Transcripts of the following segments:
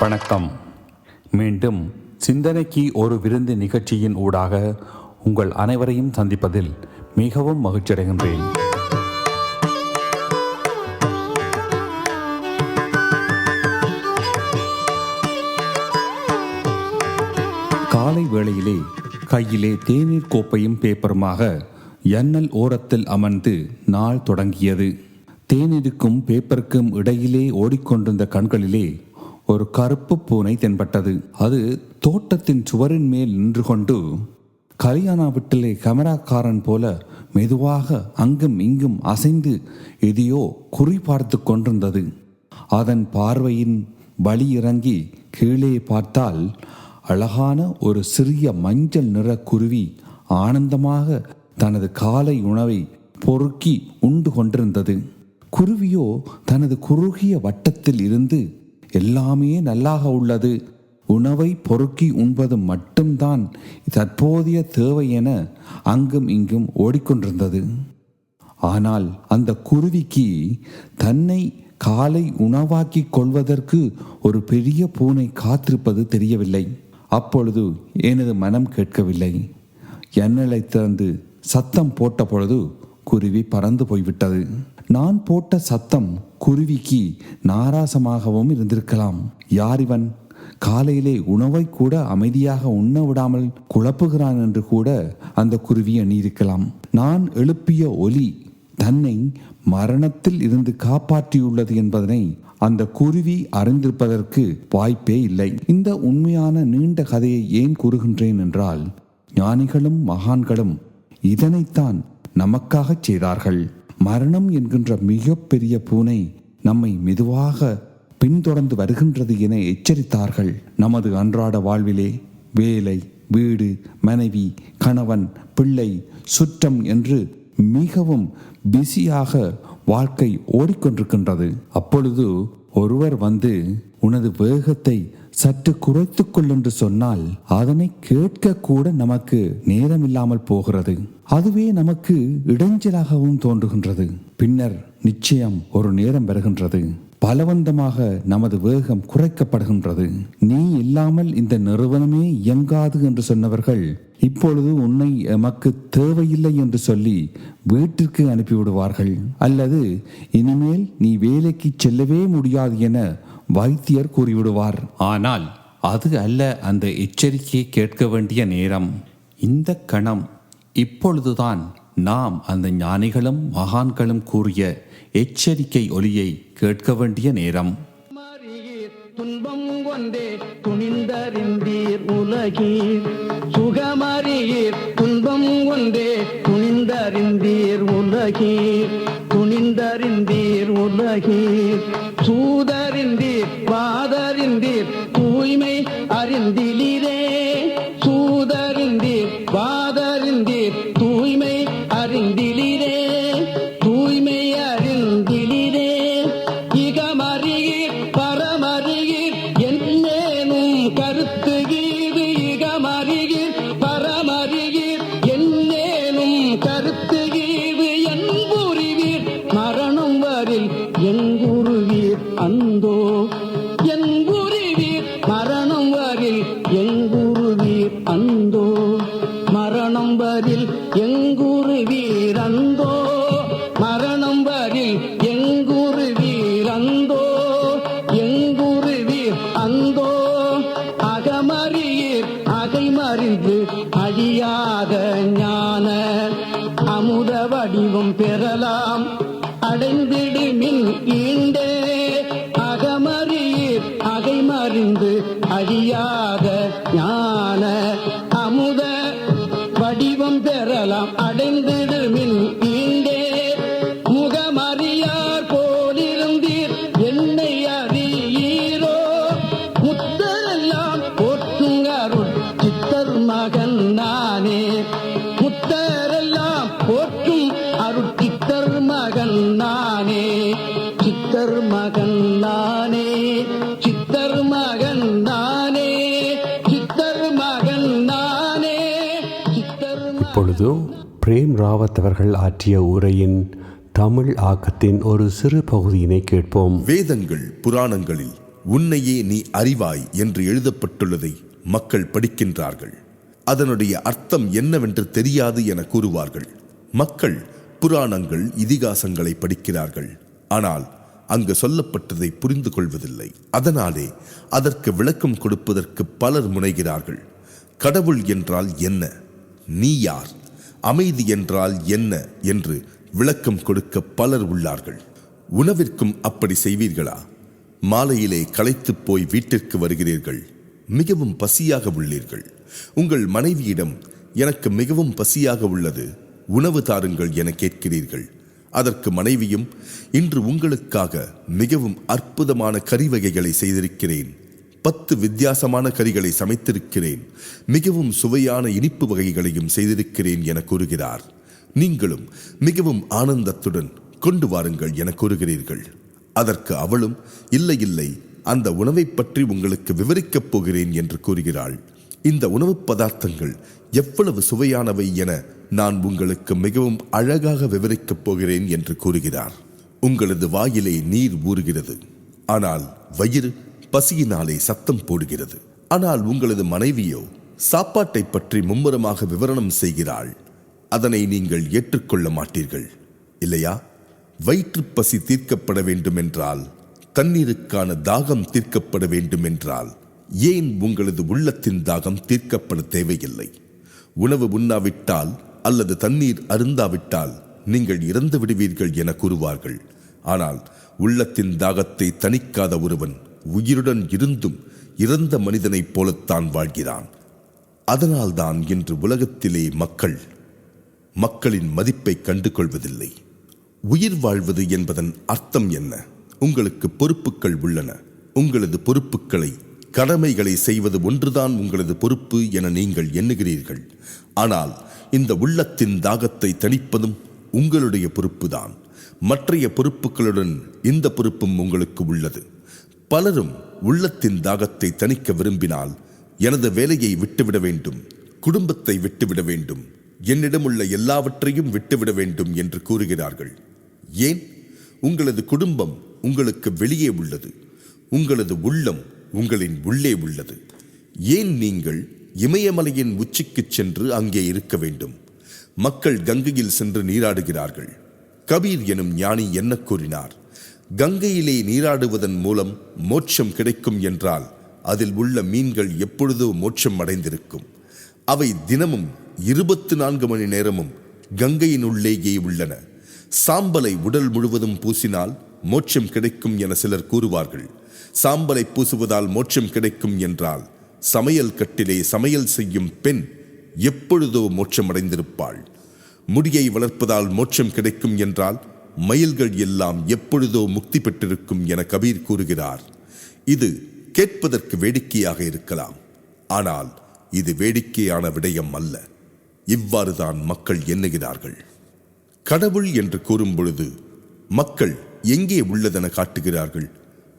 வணக்கம். மீண்டும் சிந்தனைக்கு ஒரு விருந்து நிகழ்ச்சியின் ஊடாக உங்கள் அனைவரையும் சந்திப்பதில் மிகவும் மகிழ்ச்சியடைகின்றேன். காலை வேளையிலே கையிலே தேநீர் கோப்பையும் பேப்பருமாக எண்ணல் ஓரத்தில் அமர்ந்து நாள் தொடங்கியது. தேநீருக்கும் பேப்பருக்கும் இடையிலே ஓடிக்கொண்டிருந்த கண்களிலே ஒரு கருப்பு பூனை தென்பட்டது. அது தோட்டத்தின் சுவரின் மேல் நின்று கொண்டு கல்யாண வீட்டிலே கேமராக்காரன் போல மெதுவாக அங்கும் இங்கும் அசைந்து எதையோ குறி பார்த்து கொண்டிருந்தது. அதன் பார்வையின் வழி இறங்கி கீழே பார்த்தால் அழகான ஒரு சிறிய மஞ்சள் நிற குருவி ஆனந்தமாக தனது காலை உணவை பொறுக்கி உண்டு கொண்டிருந்தது. குருவியோ தனது குறுகிய வட்டத்தில் இருந்து எல்லாமே நல்லாக உள்ளது. உணவை பொறுக்கி உண்பது மட்டும்தான் தற்போதைய தேவை என அங்கும் இங்கும் ஓடிக்கொண்டிருந்தது. ஆனால் அந்த குருவிக்கு தன்னை காலை உணவாக்கிக் கொள்வதற்கு ஒரு பெரிய பூனை காத்திருப்பது தெரியவில்லை. அப்பொழுது எனது மனம் கேட்கவில்லை. எண்ணலை திறந்து சத்தம் போட்ட பொழுது குருவி பறந்து போய்விட்டது. நான் போட்ட சத்தம் குருவிக்கு நாராசமாகவும் இருந்திருக்கலாம். யார் இவன் காலையிலே உணவை கூட அமைதியாக உண்ண விடாமல் குழப்புகிறான் என்று கூட அந்த குருவி எண்ணியிருக்கலாம். நான் எழுப்பிய ஒலி தன்னை மரணத்தில் இருந்து காப்பாற்றியுள்ளது என்பதனை அந்த குருவி அறிந்திருப்பதற்கு வாய்ப்பே இல்லை. இந்த உண்மையான நீண்ட கதையை ஏன் கூறுகின்றேன் என்றால் ஞானிகளும் மகான்களும் இதனைத்தான் நமக்காகச் செய்தார்கள். மரணம் என்கின்ற மிகப்பெரிய பூனை நம்மை மெதுவாக பின்தொடர்ந்து வருகின்றது என எச்சரித்தார்கள். நமது அன்றாட வாழ்விலே வேலை வீடு மனைவி கணவன் பிள்ளை சுற்றம் என்று மிகவும் பிஸியாக வாழ்க்கை ஓடிக்கொண்டிருக்கின்றது. அப்பொழுது ஒருவர் வந்து உனது வேகத்தை சற்று குறைத்துக்கொள் என்று சொன்னால் அதனை கேட்க கூட நமக்கு நேரம் இல்லாமல் போகிறது. அதுவே நமக்கு இடைஞ்சலாகவும் தோன்றுகின்றது. பின்னர் நிச்சயம் ஒரு நேரம் பெறுகின்றது பலவந்தமாக நமது வேகம் குறைக்கப்படுகின்றது. நீ இல்லாமல் இந்த நிறுவனமே இயங்காது என்று சொன்னவர்கள் இப்பொழுது உன்னை எமக்கு தேவையில்லை என்று சொல்லி வீட்டிற்கு அனுப்பிவிடுவார்கள். அல்லது இனிமேல் நீ வேலைக்கு செல்லவே முடியாது என வைத்தியர் கூறிவிடுவார். ஆனால் அது அல்ல அந்த எச்சரிக்கையை கேட்க வேண்டிய நேரம். இந்த கணம் இப்பொழுதுதான் நாம் அந்த ஞானிகளும் மகான்களும் கூறிய எச்சரிக்கை ஒலியை கேட்க வேண்டிய நேரம். துன்பம் கொண்டே துணிந்தறிந்தீர் உலகீர். சுகமறியீர் துன்பம் கொண்டே துணிந்தறிந்தீர் உலகீர். துணிந்தறிந்தீர் உலகீர். சூதறிந்தீர் பாதறிந்தீர் தூய்மை அறிந்திலீர். பெறலாம். அடைந்திடுமின் ஈண்டே. இப்பொழுது பிரேம் ராவத் அவர்கள் ஆற்றிய உரையின் தமிழ் ஆக்கத்தின் ஒரு சிறு பகுதியினை கேட்போம். வேதங்கள் புராணங்களில் உன்னையே நீ அறிவாய் என்று எழுதப்பட்டுள்ளதை மக்கள் படிக்கின்றார்கள். அதனுடைய அர்த்தம் என்னவென்று தெரியாது என கூறுவார்கள். மக்கள் புராணங்கள் இதிகாசங்களை படிக்கிறார்கள். ஆனால் அங்கு சொல்லப்பட்டதை புரிந்து கொள்வதில்லை. அதனாலே அதற்கு விளக்கம் கொடுப்பதற்கு பலர் முனைகிறார்கள். கடவுள் என்றால் என்ன? நீ யார்? அமைதி என்றால் என்ன என்று விளக்கம் கொடுக்க பலர் உள்ளார்கள். உணவிற்கும் அப்படி செய்வீர்களா? மாலையிலே களைத்துப் போய் வீட்டிற்கு வருகிறீர்கள் மிகவும் பசியாக உள்ளீர்கள். உங்கள் மனைவியிடம் எனக்கு மிகவும் பசியாக உள்ளது உணவு தாருங்கள் என கேட்கிறீர்கள். அதற்கு மனைவியும் இன்று உங்களுக்காக மிகவும் அற்புதமான கறிவகைகளை செய்திருக்கிறேன். பத்து வித்தியாசமான கறிகளை சமைத்திருக்கிறேன். மிகவும் சுவையான இனிப்பு வகைகளையும் செய்திருக்கிறேன் என கூறுகிறார். நீங்களும் மிகவும் ஆனந்தத்துடன் கொண்டு வாருங்கள் என கூறுகிறீர்கள். அதற்கு அவளும் இல்லை இல்லை அந்த உணவைப் பற்றி உங்களுக்கு விவரிக்கப் போகிறேன் என்று கூறுகிறாள். இந்த உணவுப் பதார்த்தங்கள் எவ்வளவு சுவையானவை என நான் உங்களுக்கு மிகவும் அழகாக விவரிக்கப் போகிறேன் என்று கூறுகிறார். உங்களது வாயிலே நீர் ஊறுகிறது. ஆனால் வயிறு பசியினாலே சத்தம் போடுகிறது. ஆனால் உங்களது மனைவியோ சாப்பாட்டை பற்றி மும்முரமாக விவரணம் செய்கிறாள். அதனை நீங்கள் ஏற்றுக்கொள்ள மாட்டீர்கள். இல்லையா? வயிற்றுப் பசி தீர்க்கப்பட வேண்டுமென்றால் தண்ணீருக்கான தாகம் தீர்க்கப்பட வேண்டுமென்றால் ஏன் உங்களது உள்ளத்தின் தாகம் தீர்க்கப்பட தேவையில்லை? உணவு உண்ணாவிட்டால் அல்லது தண்ணீர் அருந்தாவிட்டால் நீங்கள் இறந்து விடுவீர்கள் என கூறுவார்கள். ஆனால் உள்ளத்தின் தாகத்தை தணிக்காத ஒருவன் உயிருடன் இருந்தும் இறந்த மனிதனைப் போலத்தான் வாழ்கிறான். அதனால்தான் இன்று உலகத்திலே மக்கள் மக்களின் மதிப்பை கண்டு கொள்வதில்லை உயிர் வாழ்வது என்பதன் அர்த்தம் என்ன? உங்களுக்கு பொறுப்புகள் உள்ளன. உங்களது பொறுப்புகளை கடமைகளை செய்வது ஒன்றுதான் உங்களது பொறுப்பு என நீங்கள் எண்ணுகிறீர்கள். ஆனால் இந்த உள்ளத்தின் தாகத்தை தணிப்பதும் உங்களுடைய பொறுப்புதான். மற்றைய பொறுப்புகளுடன் இந்த பொறுப்பும் உங்களுக்கு உள்ளது. பலரும் உள்ளத்தின் தாகத்தை தணிக்க விரும்பினால் எனது வேலையை விட்டுவிட வேண்டும் குடும்பத்தை விட்டுவிட வேண்டும் என்னிடமுள்ள எல்லாவற்றையும் விட்டுவிட வேண்டும் என்று கூறுகிறார்கள். ஏன்? உங்களது குடும்பம் உங்களுக்கு வெளியே உள்ளது. உங்களது உள்ளம் உங்களின் உள்ளே உள்ளது. ஏன் நீங்கள் இமயமலையின் உச்சிக்குச் சென்று அங்கே இருக்க வேண்டும்? மக்கள் கங்கையில் சென்று நீராடுகிறார்கள். கபீர் எனும் ஞானி என்ன கூறினார்? கங்கையிலே நீராடுவதன் மூலம் மோட்சம் கிடைக்கும் என்றால் அதில் உள்ள மீன்கள் எப்பொழுதோ மோட்சம் அடைந்திருக்கும். அவை தினமும் இருபத்து நான்கு மணி நேரமும் கங்கையினுள்ளேயே உள்ளன. சாம்பலை உடல் முழுவதும் பூசினால் மோட்சம் கிடைக்கும் என சிலர் கூறுவார்கள். சாம்பலை பூசுவதால் மோட்சம் கிடைக்கும் என்றால் சமையல் கட்டிலே சமையல் செய்யும் பெண் எப்பொழுதோ மோட்சம் அடைந்திருப்பாள். முடியை வளர்ப்பதால் மோட்சம் கிடைக்கும் என்றால் மயில்கள் எல்லாம் எப்பொழுதோ முக்தி பெற்றிருக்கும் என கபீர் கூறுகிறார். இது கேட்பதற்கு வேடிக்கையாக இருக்கலாம். ஆனால் இது வேடிக்கையான விடயம் அல்ல. இவ்வாறுதான் மக்கள் எண்ணுகிறார்கள். கடவுள் என்று கூறும் பொழுது மக்கள் எங்கே உள்ளதென காட்டுகிறார்கள்?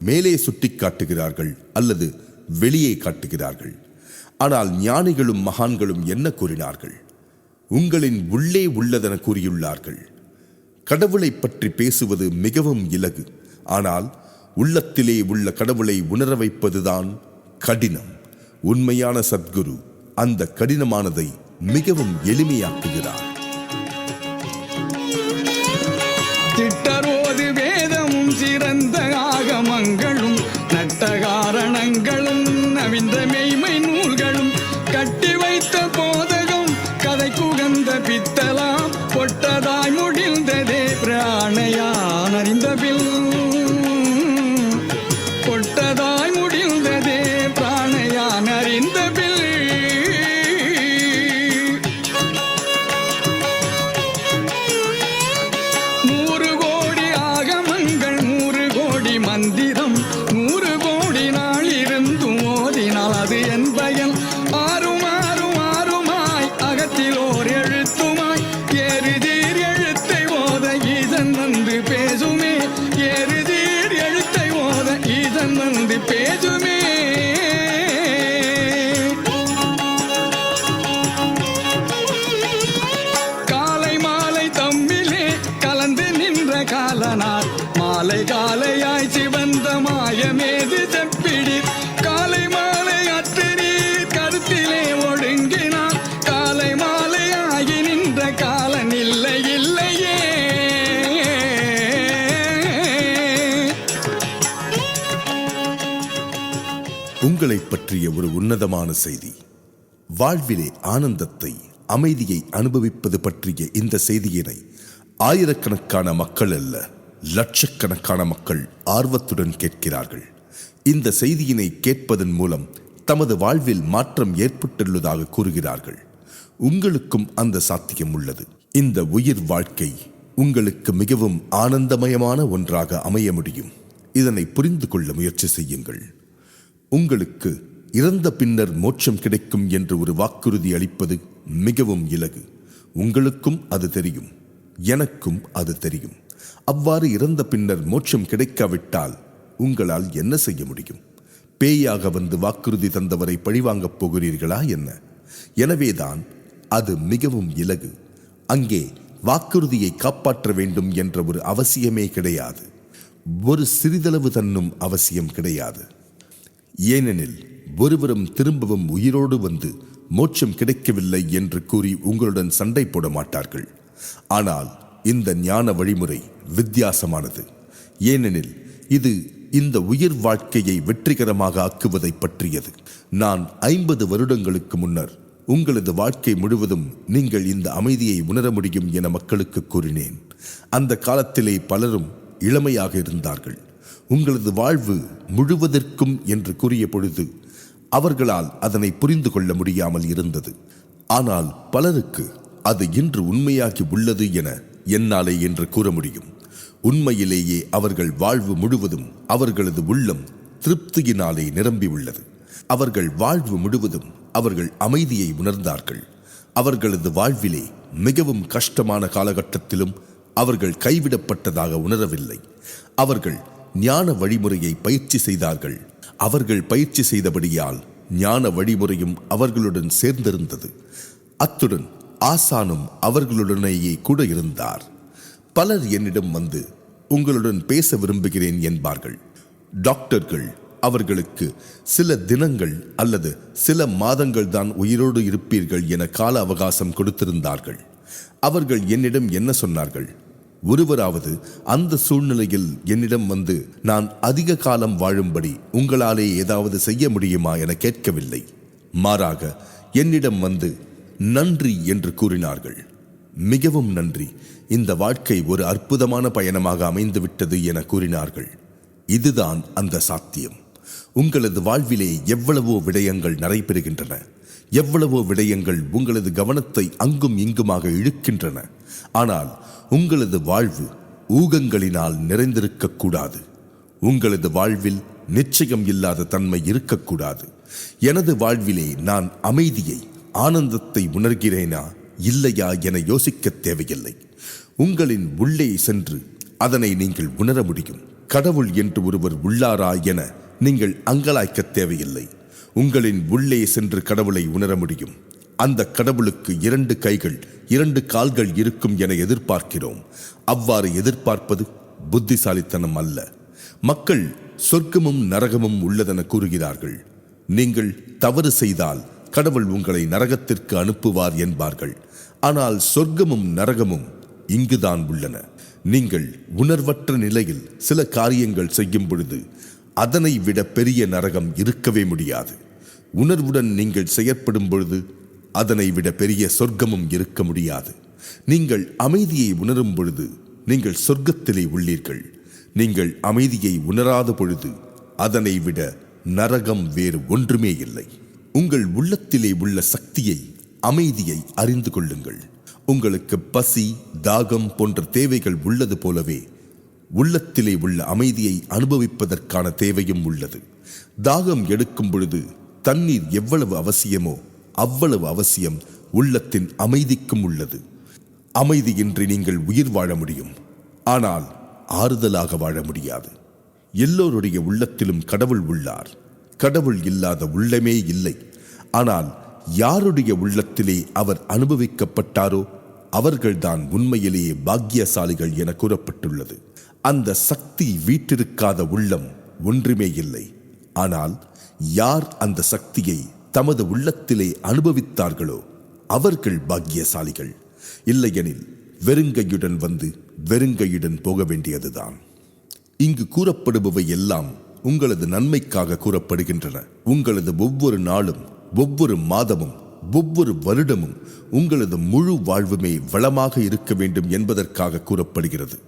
மேலே சுட்டிக் காட்டுகிறார்கள் அல்லது வெளியே காட்டுகிறார்கள்? ஆனால் ஞானிகளும் மகான்களும் என்ன கூறினார்கள்? உங்களின் உள்ளே உள்ளதென கூறியுள்ளார்கள். கடவுளை பற்றி பேசுவது மிகவும் இலகு. ஆனால் உள்ளத்திலே உள்ள கடவுளை உணர வைப்பதுதான் கடினம். உண்மையான சத்குரு அந்த கடினமானதை மிகவும் எளிமையாக்குகிறார். திட்டரோது வேதமும் சிறந்த ஆகமங்களும் நட்ட காரணங்களும் நவீந்தமே பிராணையான் உங்களை பற்றிய ஒரு உன்னதமான செய்தி. வாழ்விலே ஆனந்தத்தை அமைதியை அனுபவிப்பது பற்றிய இந்த செய்தியினை ஆயிரக்கணக்கான மக்கள் அல்ல லட்சக்கணக்கான மக்கள் ஆர்வத்துடன் கேட்கிறார்கள். இந்த செய்தியினை கேட்பதன் மூலம் தமது வாழ்வில் மாற்றம் ஏற்பட்டுள்ளதாக கூறுகிறார்கள். உங்களுக்கும் அந்த சாத்தியம் உள்ளது. இந்த உயிர் வாழ்க்கை உங்களுக்கு மிகவும் ஆனந்தமயமான ஒன்றாக அமைய முடியும். இதனை புரிந்து கொள்ள முயற்சி செய்யுங்கள். உங்களுக்கு இறந்த பின்னர் மோட்சம் கிடைக்கும் என்று ஒரு வாக்குறுதி அளிப்பது மிகவும் இலகு. உங்களுக்கும் அது தெரியும். எனக்கும் அது தெரியும். அவ்வாறு இறந்த பின்னர் மோட்சம் கிடைக்காவிட்டால் உங்களால் என்ன செய்ய முடியும்? பேயாக வந்து வாக்குறுதி தந்தவரை பழிவாங்கப் போகிறீர்களா என்ன? எனவேதான் அது மிகவும் இலகு. அங்கே வாக்குறுதியை காப்பாற்ற வேண்டும் என்ற ஒரு அவசியமே கிடையாது. ஒரு சிறிதளவு தன்னும் அவசியம் கிடையாது. ஏனெனில் ஒருவரும் திரும்பவும் உயிரோடு வந்து மோட்சம் கிடைக்கவில்லை என்று கூறி உங்களுடன் சண்டை போட மாட்டார்கள். ஆனால் இந்த ஞான வழிமுறை வித்தியாசமானது. ஏனெனில் இது இந்த உயிர் வாழ்க்கையை வெற்றிகரமாக ஆக்குவதை பற்றியது. நான் ஐம்பது வருடங்களுக்கு முன்னர் உங்களது வாழ்க்கை முழுவதும் நீங்கள் இந்த அமைதியை உணர முடியும் என மக்களுக்கு கூறினேன். அந்த காலத்திலே பலரும் இளமையாக இருந்தார்கள். உங்களது வாழ்வு முழுவதற்கும் என்று கூறிய பொழுது அவர்களால் அதனை புரிந்து கொள்ள முடியாமல் இருந்தது. ஆனால் பலருக்கு அது இன்று உண்மையாகி உள்ளது என என்னாலே என்று கூற முடியும். உண்மையிலேயே அவர்கள் வாழ்வு முழுவதும் அவர்களது உள்ளம் திருப்தியினாலே நிரம்பி உள்ளது. அவர்கள் வாழ்வு முழுவதும் அவர்கள் அமைதியை உணர்ந்தார்கள். அவர்களது வாழ்விலே மிகவும் கஷ்டமான காலகட்டத்திலும் அவர்கள் கைவிடப்பட்டதாக உணரவில்லை. அவர்கள் ஞான வழிமுறையை பயிற்சி செய்தார்கள். அவர்கள் பயிற்சி செய்தபடியால் ஞான வழிமுறையும் அவர்களுடன் சேர்ந்திருந்தது. அத்துடன் ஆசானும் அவர்களுடனேயே கூட இருந்தார். பலர் என்னிடம் வந்து உங்களுடன் பேச விரும்புகிறேன் என்பார்கள். டாக்டர்கள் அவர்களுக்கு சில தினங்கள் அல்லது சில மாதங்கள் தான் உயிரோடு இருப்பீர்கள் என கால அவகாசம் கொடுத்திருந்தார்கள். அவர்கள் என்னிடம் என்ன சொன்னார்கள்? ஒருவராவது அந்த சூழ்நிலையில் என்னிடம் வந்து நான் அதிக காலம் வாழும்படி உங்களாலே ஏதாவது செய்ய முடியுமா என கேட்கவில்லை. மாறாக என்னிடம் வந்து நன்றி என்று கூறினார்கள். மிகவும் நன்றி. இந்த வாழ்க்கை ஒரு அற்புதமான பயணமாக அமைந்துவிட்டது என கூறினார்கள். இதுதான் அந்த சாத்தியம். உங்களது வாழ்விலே எவ்வளவோ விடயங்கள் நடைபெறுகின்றன. எவ்வளவோ விடயங்கள் உங்களது கவனத்தை அங்கும் இங்குமாக இழுக்கின்றன. ஆனால் உங்களது வாழ்வு ஊகங்களினால் நிறைந்திருக்கக்கூடாது. உங்களது வாழ்வில் நிச்சயம் இல்லாத தன்மை இருக்கக்கூடாது. எனது வாழ்விலே நான் அமைதியை ஆனந்தத்தை உணர்கிறேனா இல்லையா என யோசிக்க தேவையில்லை. உங்களின் உள்ளே சென்று அதனை நீங்கள் உணர முடியும். கடவுள் என்று ஒருவர் உள்ளாரா என நீங்கள் அங்கலாய்க்க தேவையில்லை. உங்களின் உள்ளே சென்று கடவுளை உணர முடியும். அந்த கடவுளுக்கு இரண்டு கைகள் இரண்டு கால்கள் இருக்கும் என எதிர்பார்க்கிறோம். அவ்வாறு எதிர்பார்ப்பது புத்திசாலித்தனம் அல்ல. மக்கள் சொர்க்கமும் நரகமும் உள்ளதென கூறுகிறார்கள். நீங்கள் தவறு செய்தால் கடவுள் உங்களை நரகத்திற்கு அனுப்புவார் என்பார்கள். ஆனால் சொர்க்கமும் நரகமும் இங்குதான் உள்ளன. நீங்கள் உணர்வற்ற நிலையில் சில காரியங்கள் செய்யும் பொழுது அதனை விட பெரிய நரகம் இருக்கவே முடியாது. உணர்வுடன் நீங்கள் செயற்படும் பொழுது அதனை விட பெரிய சொர்க்கமும் இருக்க முடியாது. நீங்கள் அமைதியை உணரும் பொழுது நீங்கள் சொர்க்கத்திலே உள்ளீர்கள். நீங்கள் அமைதியை உணராத பொழுது அதனை விட நரகம் வேறு ஒன்றுமே இல்லை. உங்கள் உள்ளத்திலே உள்ள சக்தியை அமைதியை அறிந்து கொள்ளுங்கள். உங்களுக்கு பசி தாகம் போன்ற தேவைகள் உள்ளது போலவே உள்ளத்திலே உள்ள அமைதியை அனுபவிப்பதற்கான தேவையும் உள்ளது. தாகம் எடுக்கும் பொழுது தண்ணீர் எவ்வளவு அவசியமோ அவ்வளவு அவசியம் உள்ளத்தின் அமைதிக்கும் உள்ளது. அமைதியின்றி நீங்கள் உயிர் வாழ முடியும். ஆனால் ஆறுதலாக வாழ முடியாது. எல்லோருடைய உள்ளத்திலும் கடவுள் உள்ளார். கடவுள் இல்லாத உள்ளமே இல்லை. ஆனால் யாருடைய உள்ளத்திலே அவர் அனுபவிக்கப்பட்டாரோ அவர்கள்தான் உண்மையிலேயே பாக்கியசாலிகள் என கூறப்பட்டுள்ளது. அந்த சக்தி வீட்டிருக்காத உள்ளம் ஒன்றுமே இல்லை. ஆனால் யார் அந்த சக்தியை தமது உள்ளத்திலே அனுபவித்தார்களோ அவர்கள் பாக்கியசாலிகள். இல்லையெனில் வெறுங்கையுடன் வந்து வெறுங்கையுடன் போக வேண்டியதுதான். இங்கு கூறப்படுபவை எல்லாம் உங்களது நன்மைக்காக கூறப்படுகின்றன. உங்களது ஒவ்வொரு நாளும் ஒவ்வொரு மாதமும் ஒவ்வொரு வருடமும் உங்களது முழு வாழ்வுமே வளமாக இருக்க வேண்டும் என்பதற்காக கூறப்படுகிறது.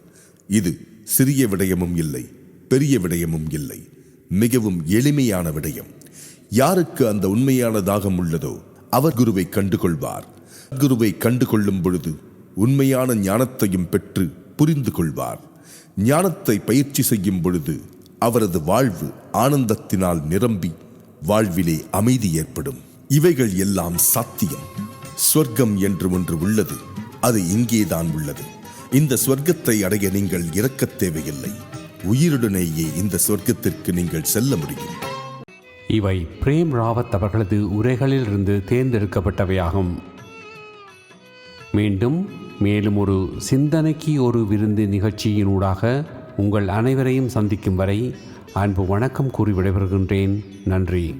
இது சிறிய விடயமும் இல்லை பெரிய விடயமும் இல்லை. மிகவும் எளிமையான விடயம். யாருக்கு அந்த உண்மையான தாகம் உள்ளதோ அவர் குருவை கண்டுகொள்வார். குருவை கண்டுகொள்ளும் பொழுது உண்மையான ஞானத்தையும் பெற்று புரிந்து கொள்வார். ஞானத்தை பயிற்சி செய்யும் பொழுது அவரது வாழ்வு ஆனந்தத்தினால் நிரம்பி வாழ்விலே அமைதி ஏற்படும். இவைகள் எல்லாம் சாத்தியம். ஸ்வர்க்கம் என்று ஒன்று உள்ளது. அது இங்கேதான் உள்ளது. இந்த ஸ்வர்க்கத்தை அடைய நீங்கள் இறக்கத் தேவையில்லை. உயிருடனேயே இந்த சொர்க்கத்திற்கு நீங்கள் செல்ல முடியும். இவை பிரேம் ராவத் அவர்களது உரைகளிலிருந்து தேர்ந்தெடுக்கப்பட்டவையாகும். மீண்டும் மேலும் ஒரு சிந்தனைக்கு ஒரு விருந்து நிகழ்ச்சியினூடாக உங்கள் அனைவரையும் சந்திக்கும் வரை அன்பு வணக்கம் கூறி விடைபெறுகின்றேன். நன்றி.